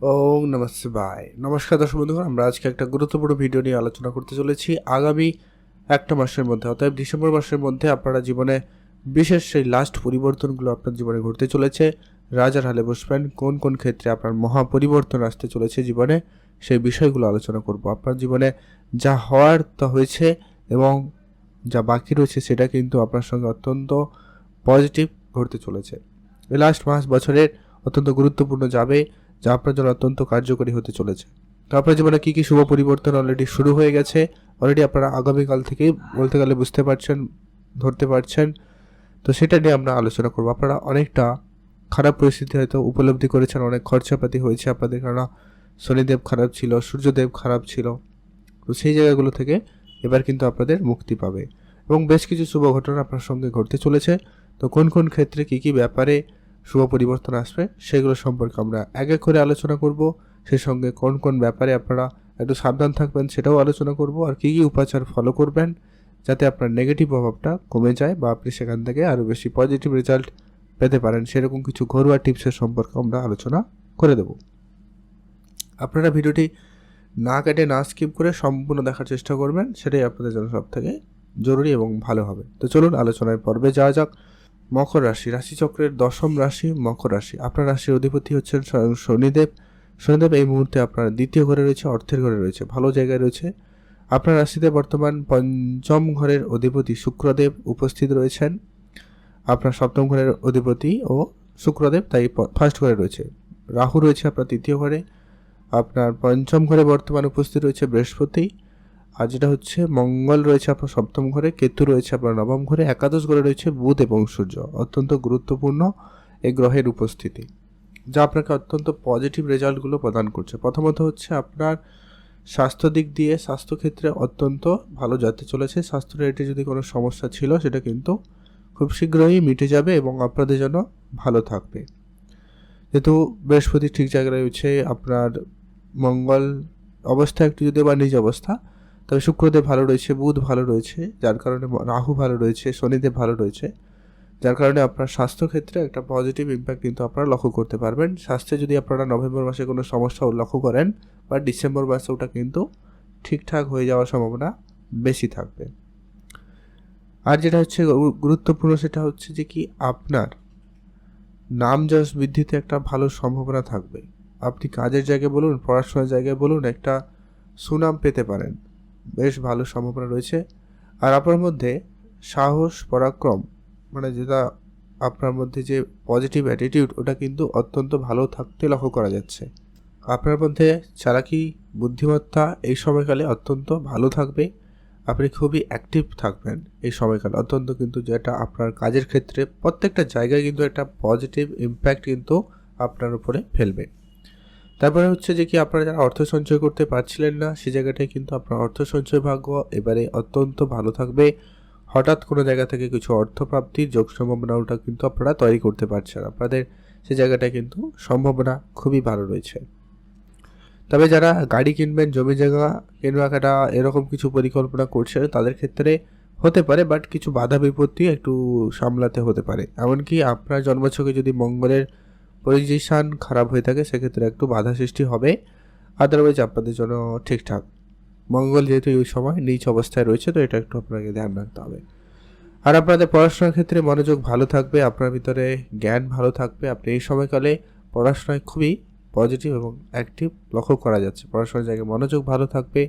ওং নমস্কার নমস্কার দর্শক বন্ধুগণ, আমরা আজকে একটা গুরুত্বপূর্ণ ভিডিও নিয়ে আলোচনা করতে চলেছি। আগামী একটা মাসের মধ্যে অর্থাৎ ডিসেম্বর মাসের মধ্যে আপনারা জীবনে বিশেষ সেই লাস্ট পরিবর্তনগুলো আপনার জীবনে ঘটতে চলেছে। রাজার হালে বসবেন, কোন কোন ক্ষেত্রে আপনার মহা পরিবর্তন আসতে চলেছে জীবনে, সেই বিষয়গুলো আলোচনা করব। আপনার জীবনে যা হওয়ার তা হয়েছে এবং যা বাকি রয়েছে সেটা কিন্তু আপনার সঙ্গে অত্যন্ত পজিটিভ ঘটতে চলেছে। এই লাস্ট মাস বছরের অত্যন্ত গুরুত্বপূর্ণ যাবে। যা আপনার জন্য অত্যন্ত কার্যকরী হতে চলেছে। তো আপনার জীবনে কী কী শুভ পরিবর্তন অলরেডি শুরু হয়ে গেছে? অলরেডি আপনারা আগামীকাল থেকেই বলতে গেলে বুঝতে পারছেন, ধরতে পারছেন। তো সেটা নিয়ে আমরা আলোচনা করব। আপনারা অনেকটা খারাপ পরিস্থিতি হয়তো উপলব্ধি করেছেন, অনেক খরচাপাতি হয়েছে আপনাদের। কারণ শনিদেব খারাপ ছিল, সূর্যদেব খারাপ ছিল। তো সেই জায়গাগুলো থেকে এবার কিন্তু আপনাদের মুক্তি পাবে। এবং বেশ কিছু শুভ ঘটনা আপনার সঙ্গে ঘটতে চলেছে। তো কোন কোন ক্ষেত্রে কী কী ব্যাপারে শুভ পরিবর্তন আসবে। সেগুলো সম্পর্কে আমরা এক এক করে আলোচনা করব। সেই সঙ্গে কোন কোন ব্যাপারে আপনারা একটু সাবধান থাকবেন সেটাও আলোচনা করব। আর কী কী উপাচার ফলো করবেন যাতে আপনার নেগেটিভ প্রভাবটা কমে যায় বা আপনি সেখান থেকে আরও বেশি পজিটিভ রেজাল্ট পেতে পারেন, সেরকম কিছু ঘরোয়া টিপসের সম্পর্কে আমরা আলোচনা করে দেব। আপনারা ভিডিওটি না কেটে, না স্কিপ করে সম্পূর্ণ দেখার চেষ্টা করবেন, সেটাই আপনাদের জন্য সব থেকে জরুরি এবং ভালো হবে। তো চলুন আলোচনায় পর্বে যাওয়া যাক। মকর রাশি, রাশিচক্রের দশম রাশি মকর রাশি। আপনার রাশির অধিপতি হচ্ছেন স্বয়ং শনিদেব। শনিদেব এই মুহূর্তে আপনার দ্বিতীয় ঘরে রয়েছে, অর্থের ঘরে রয়েছে, ভালো জায়গায় রয়েছে। আপনার রাশিতে বর্তমান পঞ্চম ঘরের অধিপতি শুক্রদেব উপস্থিত রয়েছেন। আপনার সপ্তম ঘরের অধিপতি ও শুক্রদেব তাই ফার্স্ট ঘরে রয়েছে। রাহু রয়েছে আপনার তৃতীয় ঘরে। আপনার পঞ্চম ঘরে বর্তমান উপস্থিত রয়েছে বৃহস্পতি। আর যেটা হচ্ছে, মঙ্গল রয়েছে আপনার সপ্তম ঘরে, কেতু রয়েছে আপনার নবম ঘরে, একাদশ ঘরে রয়েছে বুধ এবং সূর্য। অত্যন্ত গুরুত্বপূর্ণ এই গ্রহের উপস্থিতি, যা আপনাকে অত্যন্ত পজিটিভ রেজাল্টগুলো প্রদান করছে। প্রথমত হচ্ছে আপনার স্বাস্থ্য দিক দিয়ে স্বাস্থ্যক্ষেত্রে অত্যন্ত ভালো যেতে চলেছে। স্বাস্থ্য রিলেটেড যদি কোনো সমস্যা ছিল, সেটা কিন্তু খুব শীঘ্রই মিটে যাবে এবং আপনাদের জন্য ভালো থাকবে। যেহেতু বৃহস্পতি ঠিক জায়গায় রয়েছে, আপনার মঙ্গল অবস্থা একটু যদি বা নিজ অবস্থা তবে শুক্রদেব ভালো রয়েছে, বুধ ভালো রয়েছে, যার কারণে রাহু ভালো রয়েছে, শনিদেব ভালো রয়েছে, যার কারণে আপনার স্বাস্থ্যক্ষেত্রে একটা পজিটিভ ইম্প্যাক্ট কিন্তু আপনারা লক্ষ্য করতে পারবেন। স্বাস্থ্যে যদি আপনারা নভেম্বর মাসে কোনো সমস্যা লক্ষ্য করেন বা ডিসেম্বর মাসে ওটা কিন্তু ঠিকঠাক হয়ে যাওয়ার সম্ভাবনা বেশি থাকবে। আর যেটা হচ্ছে গুরুত্বপূর্ণ সেটা হচ্ছে যে কি আপনার নাম যশ বৃদ্ধিতে একটা ভালো সম্ভাবনা থাকবে। আপনি কাজের জায়গায় বলুন, পড়াশোনার জায়গায় বলুন, একটা সুনাম পেতে পারেন। বেশ ভালো সম্ভাবনা রয়েছে। আর আপনার মধ্যে সাহস, পরাক্রম মানে যেটা আপনার মধ্যে যে পজিটিভ অ্যাটিটিউড ওটা কিন্তু অত্যন্ত ভালো থাকতে লক্ষ্য করা যাচ্ছে। আপনার মধ্যে চালাকি, বুদ্ধিমত্তা এই সময়কালে অত্যন্ত ভালো থাকবে। আপনি খুবই অ্যাক্টিভ থাকবেন এই সময়কালে। অত্যন্ত কিন্তু যেটা আপনার কাজের ক্ষেত্রে প্রত্যেকটা জায়গায় কিন্তু একটা পজিটিভ ইম্প্যাক্ট কিন্তু আপনার উপরে ফেলবে। তারপরে হচ্ছে যে কি আপনারা যারা অর্থ সঞ্চয় করতে পারছিলেন না, সে জায়গাটায় কিন্তু আপনার অর্থ সঞ্চয় ভাগ্য এবারে অত্যন্ত ভালো থাকবে। হঠাৎ কোনো জায়গা থেকে কিছু অর্থ প্রাপ্তির যোগ সম্ভাবনাটা কিন্তু আপনারা তৈরি করতে পারছেন আপনাদের সে জায়গাটায় কিন্তু সম্ভাবনা খুবই ভালো রয়েছে। তবে যারা গাড়ি কিনবেন, জমি জায়গা কেনাকাটা, এরকম কিছু পরিকল্পনা করছেন, তাদের ক্ষেত্রে হতে পারে বাট কিছু বাধা বিপত্তি একটু সামলাতে হতে পারে। এমনকি আপনার জন্মছকে যদি মঙ্গলের পজিশান খারাপ হয়ে থাকে, সেক্ষেত্রে একটু বাধা সৃষ্টি হবে। আদারওয়াইজ আপনাদের জন্য ঠিকঠাক। মঙ্গল যেহেতু ওই সময় নিচ অবস্থায় রয়েছে, তো এটা একটু আপনাকে ধ্যান রাখতে হবে। আর আপনাদের পড়াশোনার ক্ষেত্রে মনোযোগ ভালো থাকবে, আপনার ভিতরে জ্ঞান ভালো থাকবে। আপনি এই সময়কালে পড়াশোনায় খুবই পজিটিভ এবং অ্যাক্টিভ লক্ষ্য করা যাচ্ছে। পড়াশোনার জায়গায় মনোযোগ ভালো থাকবে,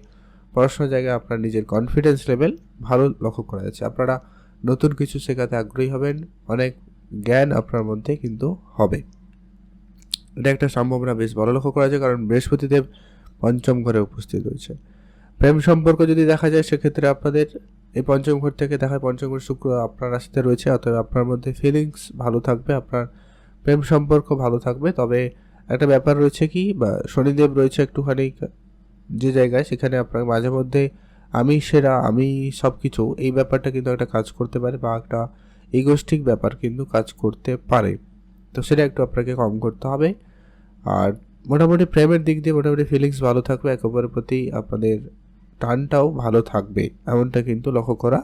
পড়াশোনার জায়গায় আপনার নিজের কনফিডেন্স লেভেল ভালো লক্ষ্য করা যাচ্ছে। আপনারা নতুন কিছু শেখাতে আগ্রহী হবেন, অনেক জ্ঞান আপনার মধ্যে কিন্তু হবে। এটা একটা সম্ভাবনা বেশ ভালো লক্ষ্য করা যায়, কারণ বৃহস্পতিদেব পঞ্চম ঘরে উপস্থিত রয়েছে। প্রেম সম্পর্ক যদি দেখা যায়, সেক্ষেত্রে আপনাদের এই পঞ্চম ঘর থেকে দেখা পঞ্চম ঘর শুক্র আপনার রাশিতে রয়েছে, অতএব আপনার মধ্যে ফিলিংস ভালো থাকবে, আপনার প্রেম সম্পর্ক ভালো থাকবে। তবে একটা ব্যাপার রয়েছে কি, বা শনিদেব রয়েছে একটুখানি যে জায়গায়, সেখানে আপনার মাঝে মধ্যে আমি সেরা, আমি সব কিছু এই ব্যাপারটা কিন্তু একটা কাজ করতে পারে, বা একটা ইগোস্টিক ব্যাপার কিন্তু কাজ করতে পারে। তো সেটা একটু আপনাকে কম করতে হবে। আর মোটামুটি প্রেমের দিক দিয়ে মোটামুটি ফিলিংস ভালো থাকবে, একে অপরের প্রতি আপনাদের টানটাও ভালো থাকবে, এমনটা কিন্তু লক্ষ্য করা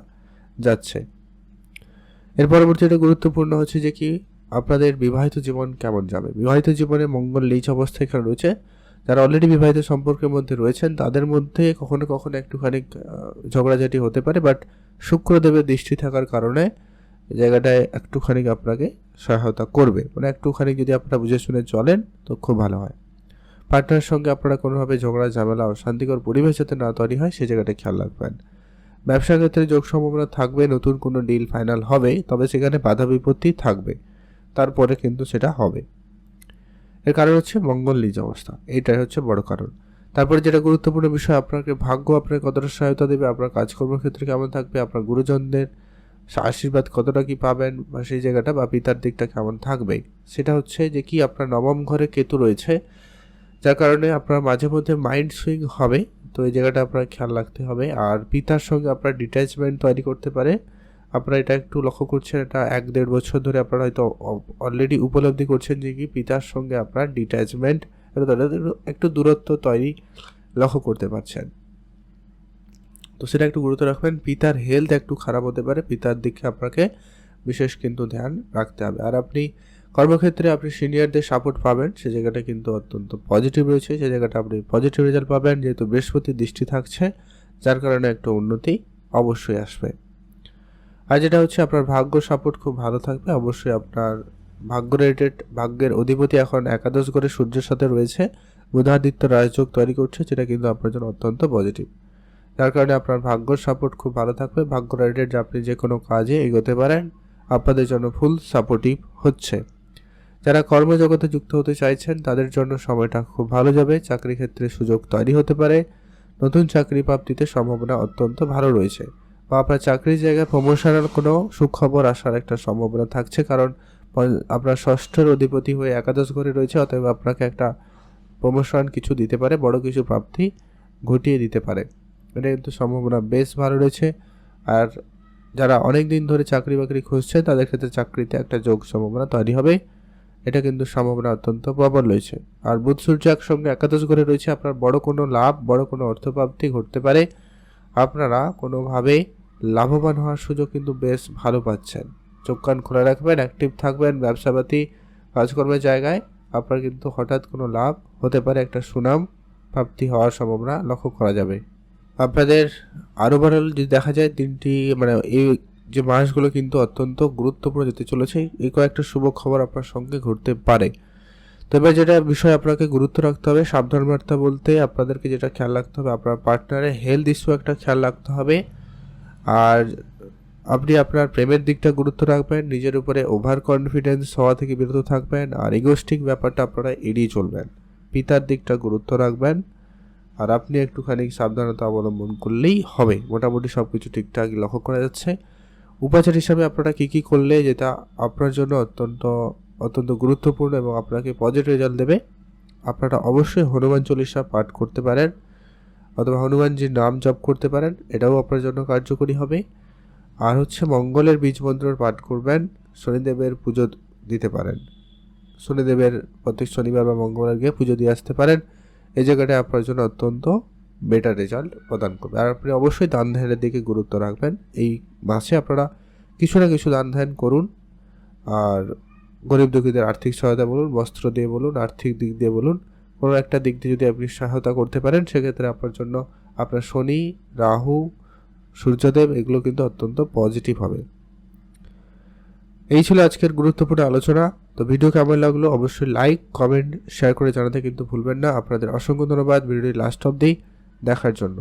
যাচ্ছে। এর পরবর্তী একটা গুরুত্বপূর্ণ হচ্ছে যে কি, আপনাদের বিবাহিত জীবন কেমন যাবে? বিবাহিত জীবনে মঙ্গল লিচ অবস্থায় এখানে রয়েছে। যারা অলরেডি বিবাহিত সম্পর্কের মধ্যে রয়েছেন, তাদের মধ্যে কখনো কখনো একটুখানি ঝগড়াঝাটি হতে পারে বাট শুক্রদেবের দৃষ্টি থাকার কারণে এই জায়গাটায় একটুখানি আপনাকে সহায়তা করবে। মানে একটুখানি যদি আপনারা বুঝে শুনে চলেন, তো খুব ভালো হয়। পার্টনারের সঙ্গে আপনারা কোনোভাবে ঝগড়া, ঝামেলা ও শান্তিকর পরিবেশ যাতে না তৈরি হয় সেই জায়গাটা খেয়াল রাখবেন। ব্যবসার ক্ষেত্রে যোগ সম্ভাবনা থাকবে, নতুন কোনো ডিল ফাইনাল হবে, তবে সেখানে বাধা বিপত্তি থাকবে। তারপরে কিন্তু সেটা হবে। এর কারণ হচ্ছে মঙ্গল নিজ অবস্থা। এইটাই হচ্ছে বড় কারণ। তারপরে যেটা গুরুত্বপূর্ণ বিষয়, আপনাকে ভাগ্য আপনাকে কতটা সহায়তা দেবে, আপনার কাজকর্মের ক্ষেত্রে কেমন থাকবে, আপনার গুরুজনদের আশীর্বাদ কতটা কি পাবেন বা সেই জায়গাটা বা পিতার দিকটা কেমন থাকবে? সেটা হচ্ছে যে কি আপনার নবম ঘরে কেতু রয়েছে, যার কারণে আপনার মাঝে মধ্যে মাইন্ড সুইং হবে, তো এই জায়গাটা আপনার খেয়াল রাখতে হবে। আর পিতার সঙ্গে আপনার ডিট্যাচমেন্ট তৈরি করতে পারে। আপনারা এটা একটু লক্ষ্য করছেন, এটা এক দেড় বছর ধরে আপনারা হয়তো অলরেডি উপলব্ধি করছেন যে কি পিতার সঙ্গে আপনার ডিট্যাচমেন্ট একটু দূরত্ব তৈরি লক্ষ্য করতে পারছেন। তো সেটা একটু গুরুত্ব রাখবেন। পিতার হেলথ একটু খারাপ হতে পারে। পিতার দিকে আপনাকে বিশেষ কিন্তু ধ্যান রাখতে হবে। আর আপনি কর্মক্ষেত্রে আপনি সিনিয়রদের সাপোর্ট পাবেন। সে জায়গাটা কিন্তু অত্যন্ত পজিটিভ রয়েছে। সে জায়গাটা আপনি পজিটিভ রেজাল্ট পাবেন। যেহেতু বৃহস্পতি দৃষ্টি থাকছে, যার কারণে একটা উন্নতি অবশ্যই আসবে। আর যেটা হচ্ছে আপনার ভাগ্য সাপোর্ট খুব ভালো থাকবে। অবশ্যই আপনার ভাগ্য রিলেটেড ভাগ্যের অধিপতি এখন একাদশ করে সূর্যের সাথে রয়েছে। বুধাদিত্য রাজযোগ তৈরি করছে, যেটা কিন্তু আপনার জন্য অত্যন্ত পজিটিভ যার কারণে আপনার ভাগ্যর সাপোর্ট খুব ভালো থাকবে। ভাগ্য রিলেটেড আপনি যে কোনো কাজে এগোতে পারেন, আপনাদের জন্য ফুল সাপোর্টিভ হচ্ছে। যারা কর্মজগতে যুক্ত হতে চাইছেন, তাদের জন্য সময়টা খুব ভালো যাবে। চাকরি ক্ষেত্রে সুযোগ তৈরি হতে পারে। নতুন চাকরি প্রাপ্তিতে সম্ভাবনা অত্যন্ত ভালো রয়েছে। বা আপনার চাকরির জায়গায় প্রমোশনের কোনো সুখবর আসার একটা সম্ভাবনা থাকছে, কারণ আপনার ষষ্ঠের অধিপতি হয়ে একাদশ ঘরে রয়েছে, অতএব আপনাকে একটা প্রমোশন কিছু দিতে পারে, বড় কিছু প্রাপ্তি ঘটিয়ে দিতে পারে। এটা কিন্তু সম্ভাবনা বেশ ভালো রয়েছে। আর যারা অনেক দিন ধরে চাকরি বাকরি খুঁজছে তাদের ক্ষেত্রে চাকরিতে একটা যোগ সম্ভাবনা তৈরি হবে। এটা কিন্তু সম্ভাবনা অত্যন্ত প্রবল রয়েছে। আর বুধ সূর্য একসঙ্গে একাদশ ঘরে রয়েছে, আপনার বড় কোনো লাভ, বড় কোনো অর্থপ্রাপ্তি ঘটতে পারে। আপনারা কোনোভাবে লাভবান হওয়ার সুযোগ কিন্তু বেশ ভালো পাচ্ছেন। চোখ কান খোলা রাখবেন অ্যাক্টিভ থাকবেন, ব্যবসাপাতি, কাজকর্মের জায়গায় আপনার কিন্তু হঠাৎ কোনো লাভ হতে পারে, একটা সুনাম প্রাপ্তি হওয়ার সম্ভাবনা লক্ষ্য করা যাবে। আপনাদের আরও ওভারঅল যদি দেখা যায় তিনটি মানে এই যে মাসগুলো কিন্তু অত্যন্ত গুরুত্বপূর্ণ যেতে চলেছে, এই কয়েকটা শুভ খবর আপনার সঙ্গে ঘটতে পারে। তবে যেটা বিষয় আপনাকে গুরুত্ব রাখতে হবে, সাবধান বার্তা বলতে আপনাদেরকে যেটা খেয়াল রাখতে হবে, আপনার পার্টনারের হেলথ ইস্যু একটা খেয়াল রাখতে হবে। আর আপনি আপনার প্রেমের দিকটা গুরুত্ব রাখবেন, নিজের উপরে ওভার কনফিডেন্স হওয়া থেকে বিরত থাকবেন, আর ইগোস্টিক ব্যাপারটা আপনারা এড়িয়ে চলবেন। পিতার দিকটা গুরুত্ব রাখবেন। আর আপনি একটুখানি সাবধানতা অবলম্বন করলেই হবে। মোটামুটি সব কিছু ঠিকঠাক লক্ষ্য করা যাচ্ছে। উপাচার হিসাবে আপনারা কী কী করলে যেটা আপনার জন্য অত্যন্ত অত্যন্ত গুরুত্বপূর্ণ এবং আপনাকে পজিটিভ রেজাল্ট দেবে, আপনারা অবশ্যই হনুমান চল্লিশা পাঠ করতে পারেন অথবা হনুমানজির নাম জপ করতে পারেন, এটাও আপনার জন্য কার্যকরী হবে। আর হচ্ছে মঙ্গলের বীজ মন্ত্র পাঠ করবেন, শনিদেবের পুজো দিতে পারেন। শনিদেবের প্রত্যেক শনিবার বা মঙ্গলবার গিয়ে পুজো দিয়ে আসতে পারেন। এই জায়গাটা আপনার জন্য অত্যন্ত বেটার রেজাল্ট প্রদান করবে। আর আপনি অবশ্যই দান ধ্যানের দিকে গুরুত্ব রাখবেন। এই মাসে আপনারা কিছু না কিছু দান ধ্যান করুন। আর গরিব দুঃখীদের আর্থিক সহায়তা বলুন, বস্ত্র দিয়ে বলুন, আর্থিক দিক দিয়ে বলুন, কোনো একটা দিক দিয়ে যদি আপনি সহায়তা করতে পারেন, সেক্ষেত্রে আপনার জন্য আপনার শনি, রাহু, সূর্যদেব এগুলো কিন্তু অত্যন্ত পজিটিভ হবে। এই ছিল আজকের গুরুত্বপূর্ণ আলোচনা। তো ভিডিও কেমন লাগল অবশ্যই লাইক কমেন্ট শেয়ার করে জানাতে কিন্তু ভুলবেন না। আপনাদের অসংখ্য ধন্যবাদ। ভিডিওটি লাস্ট অবধি দেখার জন্য।